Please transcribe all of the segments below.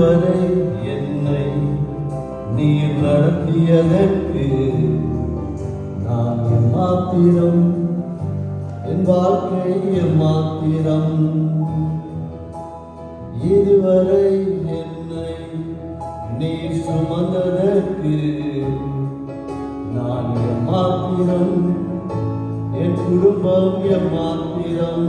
இதுவரை என்னை நீ நடத்தியதற்கு நான் மாத்திரம் என் வாழ்க்கை மாத்திரம். இதுவரை என்னை நீ சுமந்ததற்கு நான் மாத்திரம் என் குடும்பம் மாத்திரம்.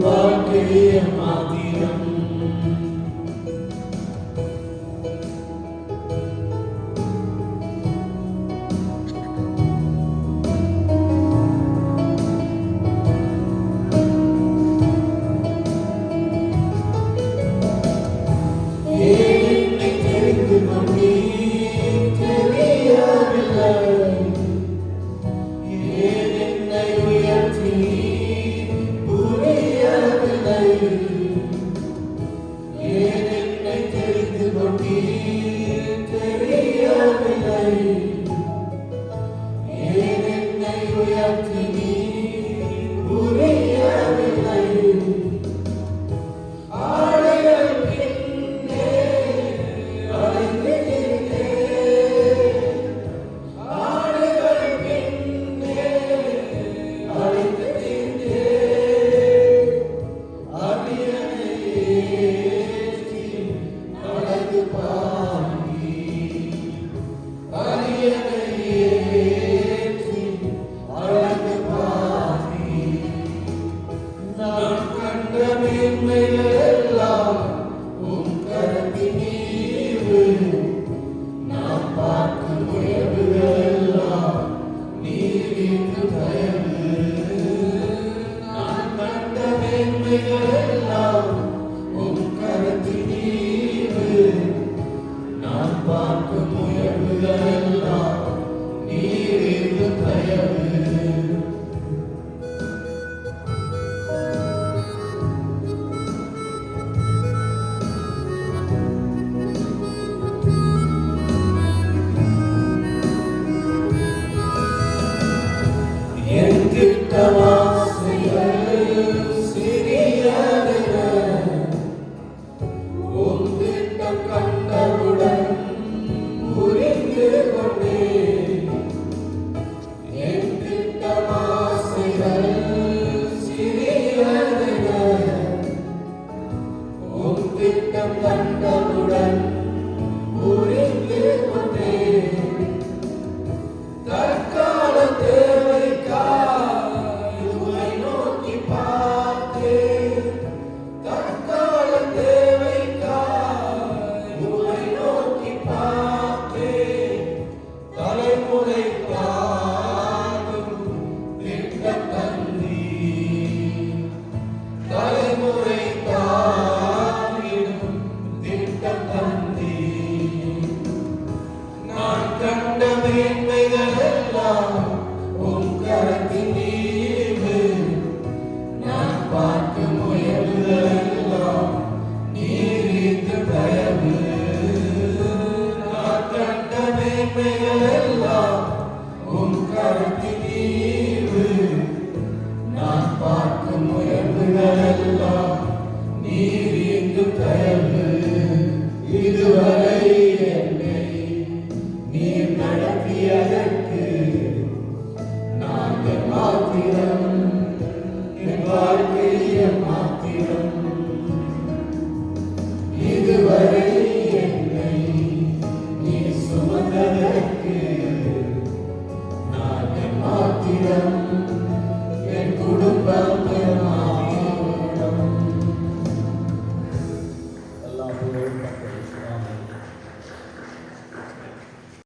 Lord, dear. பார்க்கும் உயர்வுகள் எல்லாம் நீர் என்று தயவு நான் பார்க்கும் உயர்வுகளெல்லாம் நீர் இங்கு தயவு Well.